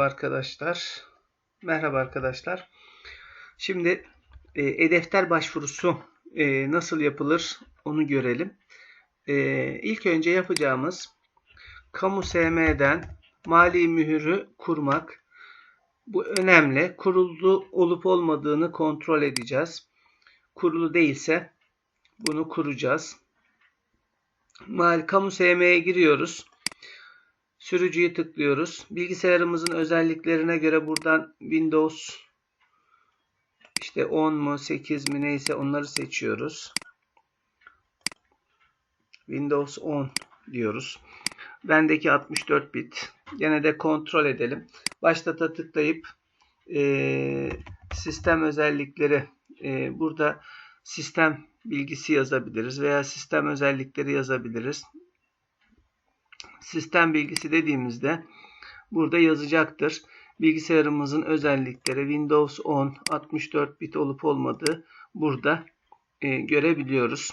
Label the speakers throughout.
Speaker 1: arkadaşlar. Merhaba arkadaşlar. Şimdi e, e-defter başvurusu e, nasıl yapılır onu görelim. E, ilk önce yapacağımız kamu SM'den mali mühürü kurmak. Bu önemli. Kurulu olup olmadığını kontrol edeceğiz. Kurulu değilse bunu kuracağız. Mal kamu SM'ye giriyoruz. Sürücüyü tıklıyoruz. Bilgisayarımızın özelliklerine göre buradan Windows işte 10 mu 8 mi neyse onları seçiyoruz. Windows 10 diyoruz. Bendeki 64 bit. Gene de kontrol edelim. Başlata tıklayıp e, sistem özellikleri e, burada sistem bilgisi yazabiliriz veya sistem özellikleri yazabiliriz sistem bilgisi dediğimizde burada yazacaktır. Bilgisayarımızın özellikleri Windows 10 64 bit olup olmadığı burada e, görebiliyoruz.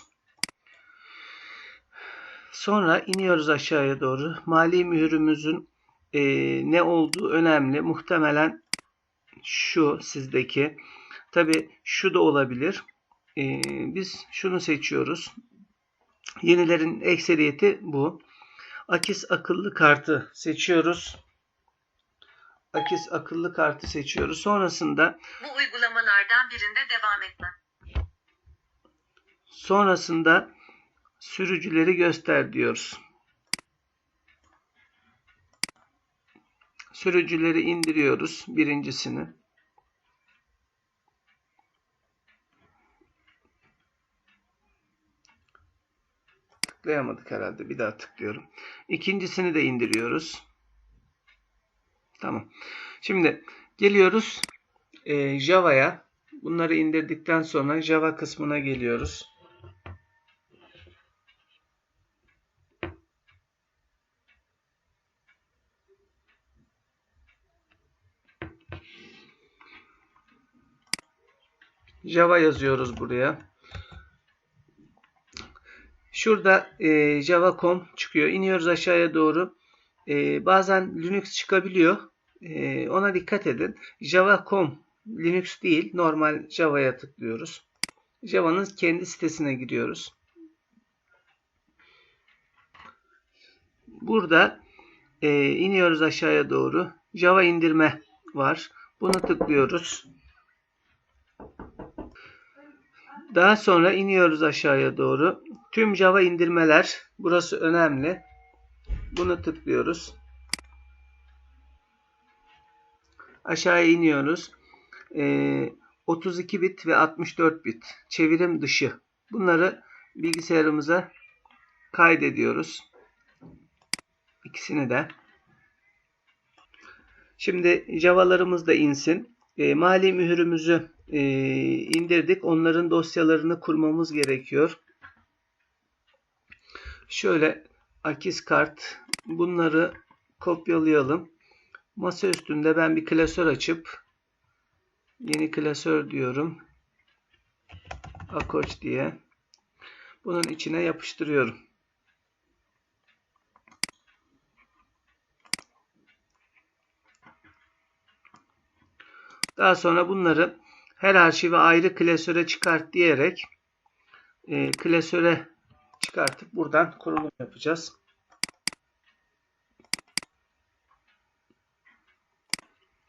Speaker 1: Sonra iniyoruz aşağıya doğru. Mali mühürümüzün e, ne olduğu önemli. Muhtemelen şu sizdeki. Tabi şu da olabilir. E, biz şunu seçiyoruz. Yenilerin ekseriyeti bu. Akis akıllı kartı seçiyoruz. Akis akıllı kartı seçiyoruz. Sonrasında
Speaker 2: Bu uygulamalardan birinde devam etme.
Speaker 1: sonrasında sürücüleri göster diyoruz. Sürücüleri indiriyoruz birincisini. Tıklayamadık herhalde. Bir daha tıklıyorum. İkincisini de indiriyoruz. Tamam. Şimdi geliyoruz e, Java'ya. Bunları indirdikten sonra Java kısmına geliyoruz. Java yazıyoruz buraya. Şurada e, Java.com çıkıyor. İniyoruz aşağıya doğru. E, bazen Linux çıkabiliyor. E, ona dikkat edin. Java.com Linux değil. Normal Java'ya tıklıyoruz. Java'nın kendi sitesine giriyoruz. Burada e, iniyoruz aşağıya doğru. Java indirme var. Bunu tıklıyoruz. Daha sonra iniyoruz aşağıya doğru. Tüm Java indirmeler. Burası önemli. Bunu tıklıyoruz. Aşağıya iniyoruz. Ee, 32 bit ve 64 bit. Çevirim dışı. Bunları bilgisayarımıza kaydediyoruz. İkisini de. Şimdi Java'larımız da insin. E, mali mühürümüzü e, indirdik. Onların dosyalarını kurmamız gerekiyor. Şöyle akis kart bunları kopyalayalım. Masa üstünde ben bir klasör açıp yeni klasör diyorum. Akoç diye. Bunun içine yapıştırıyorum. Daha sonra bunları her arşive ayrı klasöre çıkart diyerek e, klasöre çıkartıp buradan kurulum yapacağız.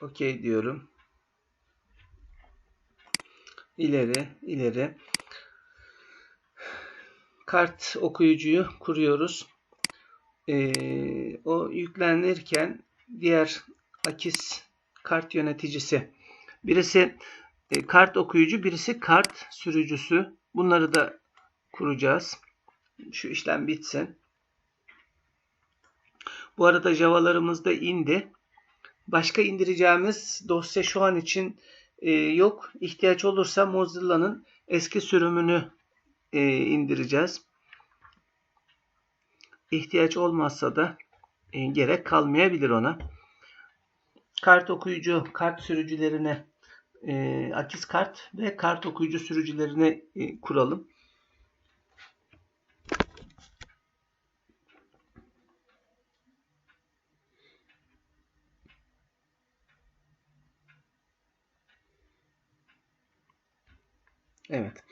Speaker 1: OK diyorum. İleri, ileri. Kart okuyucuyu kuruyoruz. Ee, o yüklenirken diğer akis kart yöneticisi. Birisi e, kart okuyucu, birisi kart sürücüsü. Bunları da kuracağız. Şu işlem bitsin. Bu arada Java'larımız da indi. Başka indireceğimiz dosya şu an için e, yok. İhtiyaç olursa Mozilla'nın eski sürümünü e, indireceğiz. İhtiyaç olmazsa da e, gerek kalmayabilir ona. Kart okuyucu, kart sürücülerine e, akis kart ve kart okuyucu sürücülerini e, kuralım. Evet.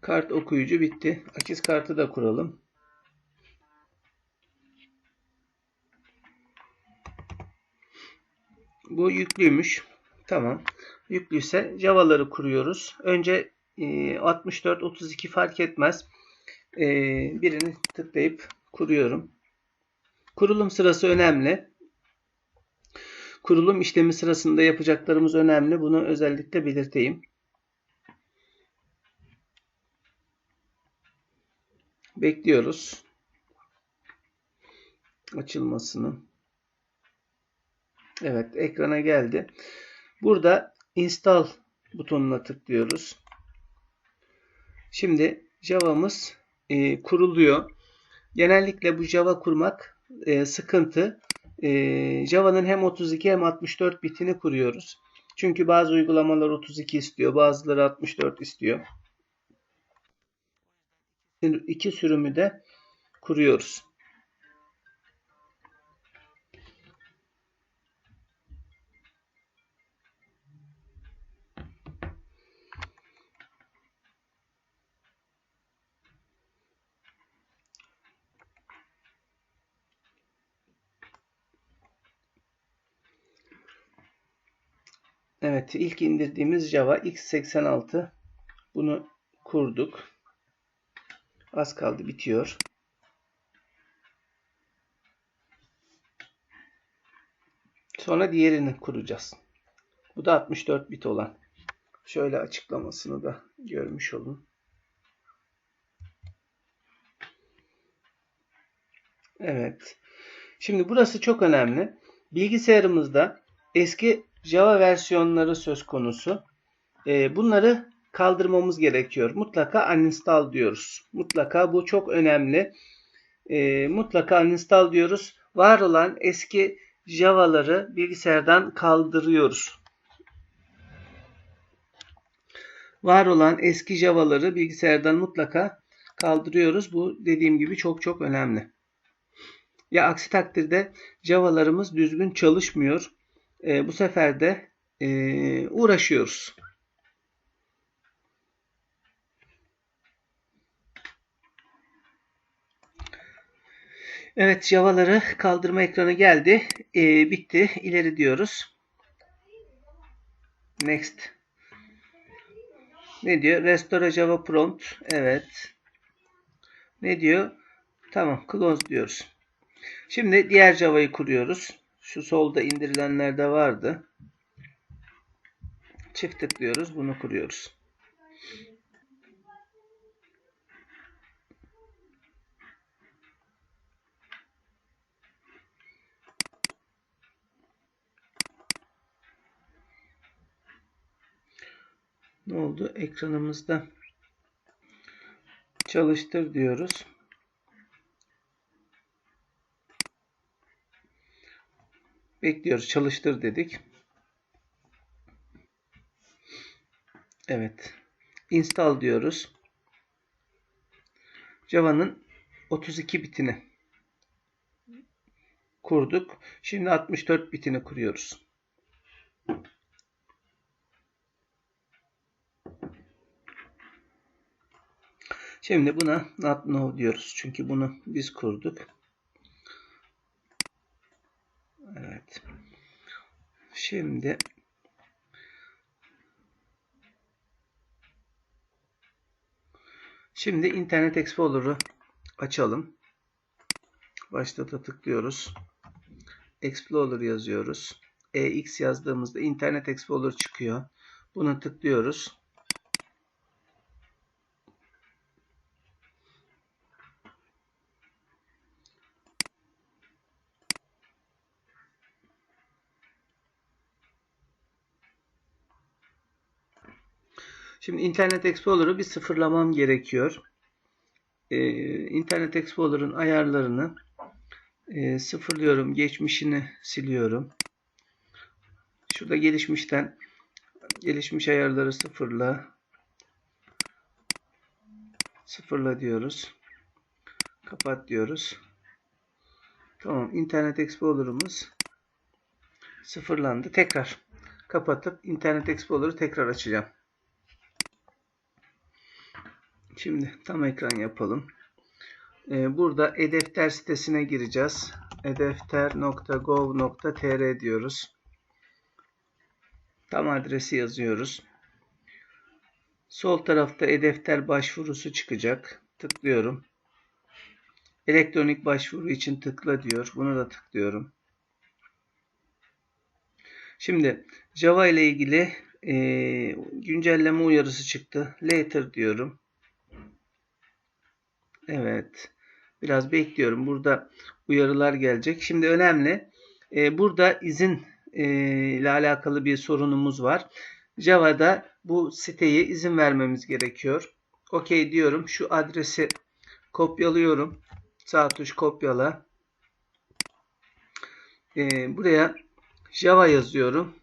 Speaker 1: Kart okuyucu bitti. Akiz kartı da kuralım. Bu yüklüymüş. Tamam. Yüklüyse Java'ları kuruyoruz. Önce e, 64, 32 fark etmez. E, birini tıklayıp kuruyorum. Kurulum sırası önemli. Kurulum işlemi sırasında yapacaklarımız önemli. Bunu özellikle belirteyim. Bekliyoruz. Açılmasını. Evet, ekrana geldi. Burada install butonuna tıklıyoruz. Şimdi Java'mız e, kuruluyor. Genellikle bu Java kurmak e, sıkıntı. E, Java'nın hem 32 hem 64 bitini kuruyoruz. Çünkü bazı uygulamalar 32 istiyor, bazıları 64 istiyor. İki sürümü de kuruyoruz. Evet, ilk indirdiğimiz Java x86. Bunu kurduk. Az kaldı, bitiyor. Sonra diğerini kuracağız. Bu da 64 bit olan. Şöyle açıklamasını da görmüş olun. Evet. Şimdi burası çok önemli. Bilgisayarımızda eski Java versiyonları söz konusu. Ee, bunları kaldırmamız gerekiyor. Mutlaka uninstall diyoruz. Mutlaka bu çok önemli. Ee, mutlaka uninstall diyoruz. Var olan eski Java'ları bilgisayardan kaldırıyoruz. Var olan eski Java'ları bilgisayardan mutlaka kaldırıyoruz. Bu dediğim gibi çok çok önemli. Ya aksi takdirde Java'larımız düzgün çalışmıyor. E, bu sefer de e, uğraşıyoruz. Evet Java'ları kaldırma ekranı geldi. E, bitti. İleri diyoruz. Next. Ne diyor? Restore Java prompt. Evet. Ne diyor? Tamam. Close diyoruz. Şimdi diğer Java'yı kuruyoruz. Şu solda indirilenlerde vardı. Çift tıklıyoruz. Bunu kuruyoruz. Ne oldu? Ekranımızda çalıştır diyoruz. Bekliyoruz. Çalıştır dedik. Evet. Install diyoruz. Java'nın 32 bitini kurduk. Şimdi 64 bitini kuruyoruz. Şimdi buna not no diyoruz. Çünkü bunu biz kurduk. Evet. Şimdi Şimdi Internet Explorer'ı açalım. Başlata tıklıyoruz. Explorer yazıyoruz. EX yazdığımızda Internet Explorer çıkıyor. Bunu tıklıyoruz. Şimdi Internet Explorer'ı bir sıfırlamam gerekiyor. Ee, Internet Explorer'ın ayarlarını e, sıfırlıyorum. Geçmişini siliyorum. Şurada gelişmişten gelişmiş ayarları sıfırla sıfırla diyoruz. Kapat diyoruz. Tamam. Internet Explorer'ımız sıfırlandı. Tekrar kapatıp Internet Explorer'ı tekrar açacağım. Şimdi tam ekran yapalım. Ee, burada e-defter sitesine gireceğiz. edefter.gov.tr diyoruz. Tam adresi yazıyoruz. Sol tarafta e-defter başvurusu çıkacak. Tıklıyorum. Elektronik başvuru için tıkla diyor. Bunu da tıklıyorum. Şimdi Java ile ilgili e, güncelleme uyarısı çıktı. Later diyorum. Evet. Biraz bekliyorum. Burada uyarılar gelecek. Şimdi önemli. E, burada izin e, ile alakalı bir sorunumuz var. Java'da bu siteyi izin vermemiz gerekiyor. OK diyorum. Şu adresi kopyalıyorum. Sağ tuş kopyala. E, buraya Java yazıyorum.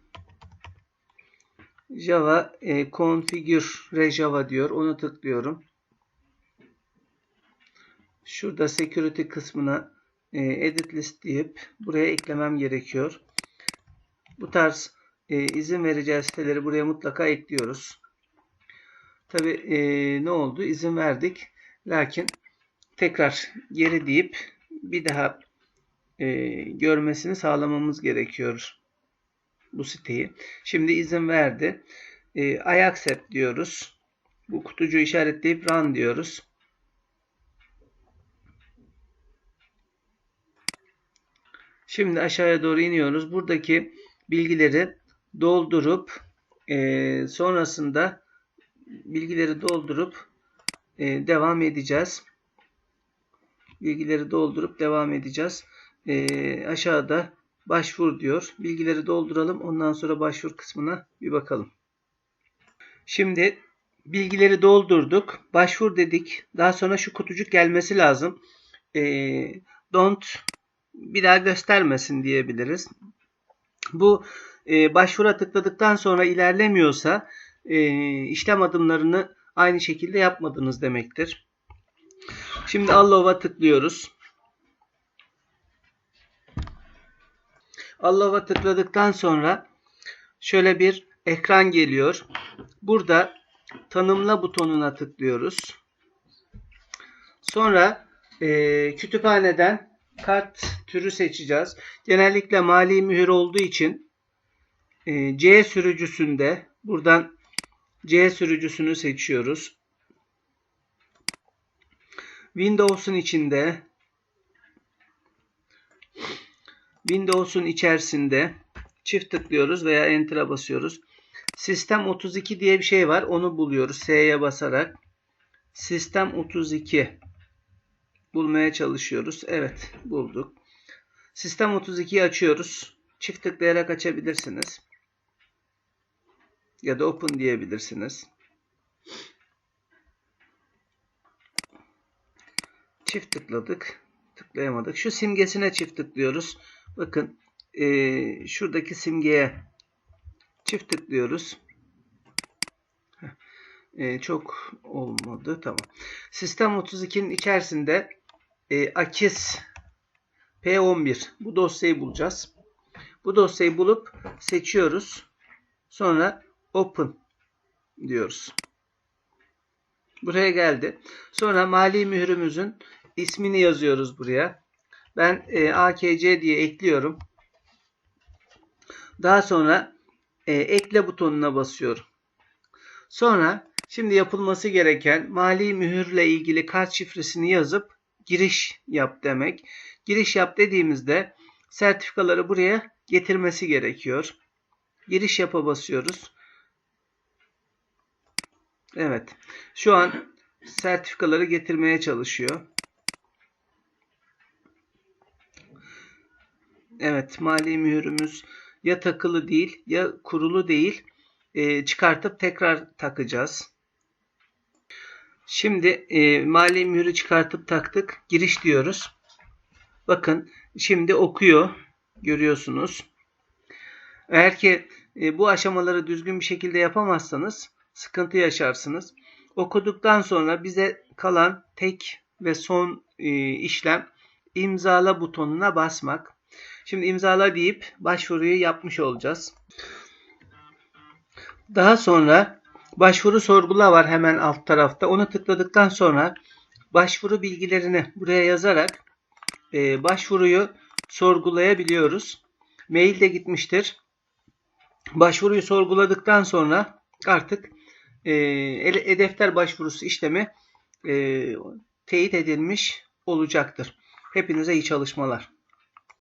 Speaker 1: Java e, configure Java diyor. Onu tıklıyorum. Şurada security kısmına e, edit list deyip buraya eklemem gerekiyor. Bu tarz e, izin vereceği siteleri buraya mutlaka ekliyoruz. Tabi e, ne oldu? İzin verdik. Lakin tekrar geri deyip bir daha e, görmesini sağlamamız gerekiyor bu siteyi. Şimdi izin verdi. E, I accept diyoruz. Bu kutucuğu işaretleyip run diyoruz. Şimdi aşağıya doğru iniyoruz. Buradaki bilgileri doldurup e, sonrasında bilgileri doldurup e, devam edeceğiz. Bilgileri doldurup devam edeceğiz. E, aşağıda başvur diyor. Bilgileri dolduralım. Ondan sonra başvur kısmına bir bakalım. Şimdi bilgileri doldurduk. Başvur dedik. Daha sonra şu kutucuk gelmesi lazım. E, don't bir daha göstermesin diyebiliriz. Bu e, başvura tıkladıktan sonra ilerlemiyorsa e, işlem adımlarını aynı şekilde yapmadınız demektir. Şimdi Allow'a tıklıyoruz. Allow'a tıkladıktan sonra şöyle bir ekran geliyor. Burada tanımla butonuna tıklıyoruz. Sonra e, kütüphaneden kart türü seçeceğiz. Genellikle mali mühür olduğu için e, C sürücüsünde buradan C sürücüsünü seçiyoruz. Windows'un içinde Windows'un içerisinde çift tıklıyoruz veya Enter'a basıyoruz. Sistem 32 diye bir şey var. Onu buluyoruz. S'ye basarak. Sistem 32 bulmaya çalışıyoruz. Evet bulduk. Sistem 32'yi açıyoruz. Çift tıklayarak açabilirsiniz. Ya da open diyebilirsiniz. Çift tıkladık. Tıklayamadık. Şu simgesine çift tıklıyoruz. Bakın e, şuradaki simgeye çift tıklıyoruz. E, çok olmadı. Tamam. Sistem 32'nin içerisinde e, Akis P11 bu dosyayı bulacağız. Bu dosyayı bulup seçiyoruz. Sonra Open diyoruz. Buraya geldi. Sonra mali mührümüzün ismini yazıyoruz buraya. Ben e, AKC diye ekliyorum. Daha sonra e, ekle butonuna basıyorum. Sonra şimdi yapılması gereken mali mühürle ilgili kart şifresini yazıp giriş yap demek. Giriş yap dediğimizde sertifikaları buraya getirmesi gerekiyor. Giriş yapa basıyoruz. Evet. Şu an sertifikaları getirmeye çalışıyor. Evet. Mali mühürümüz ya takılı değil ya kurulu değil. E, çıkartıp tekrar takacağız. Şimdi e, mali mühürü çıkartıp taktık. Giriş diyoruz. Bakın şimdi okuyor. Görüyorsunuz. Eğer ki e, bu aşamaları düzgün bir şekilde yapamazsanız sıkıntı yaşarsınız. Okuduktan sonra bize kalan tek ve son e, işlem imzala butonuna basmak. Şimdi imzala deyip başvuruyu yapmış olacağız. Daha sonra Başvuru sorgula var hemen alt tarafta. Onu tıkladıktan sonra başvuru bilgilerini buraya yazarak e, başvuruyu sorgulayabiliyoruz. Mail de gitmiştir. Başvuruyu sorguladıktan sonra artık e, e-defter başvurusu işlemi e, teyit edilmiş olacaktır. Hepinize iyi çalışmalar.